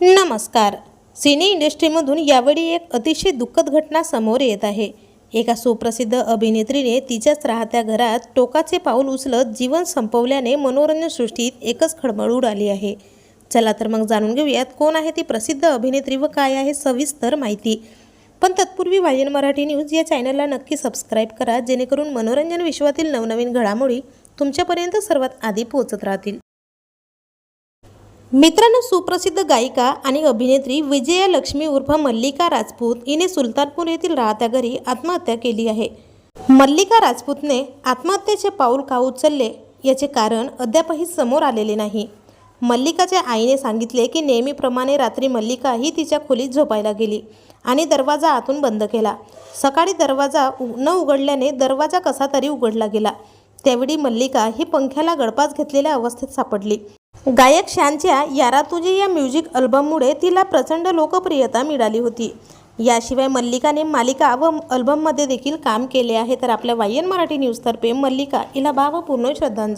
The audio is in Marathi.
नमस्कार. सिने इंडस्ट्रीमधून यावेळी एक अतिशय दुःखद घटना समोर येत आहे. एका सुप्रसिद्ध अभिनेत्रीने तिच्याच राहत्या घरात टोकाचे पाऊल उचलत जीवन संपवल्याने मनोरंजन सृष्टीत एकच खळबळ उडाली आहे. चला तर मग जाणून घेऊयात कोण आहे ती प्रसिद्ध अभिनेत्री व काय आहे सविस्तर माहिती. पण तत्पूर्वी वायन मराठी न्यूज या चॅनलला नक्की सबस्क्राईब करा जेणेकरून मनोरंजन विश्वातील नवनवीन घडामोडी तुमच्यापर्यंत सर्वात आधी पोहोचत राहतील. मित्रांनो सुप्रसिद्ध गायिका आणि अभिनेत्री विजया लक्ष्मी उर्फ मल्लिका राजपूत हिने सुलतानपूर येथील राहत्या घरी आत्महत्या केली आहे. मल्लिका राजपूतने आत्महत्येचे पाऊल का उचलले याचे कारण अद्यापही समोर आलेले नाही. मल्लिकाच्या आईने सांगितले की नेहमीप्रमाणे रात्री मल्लिका ही तिच्या खोलीत झोपायला गेली आणि दरवाजा आतून बंद केला. सकाळी दरवाजा उ- न उघडल्याने दरवाजा कसा तरी उघडला गेला. त्यावेळी मल्लिका ही पंख्याला गळपास घेतलेल्या अवस्थेत सापडली. गायक शानच्या यारा तुझे या म्युझिक अल्बममुळे तिला प्रचंड लोकप्रियता मिळाली होती. याशिवाय मल्लिकाने मालिका व अल्बममध्ये देखील काम केले आहे. तर आपल्या वायन मराठी न्यूजतर्फे मल्लिका हिला भावपूर्ण श्रद्धांजली.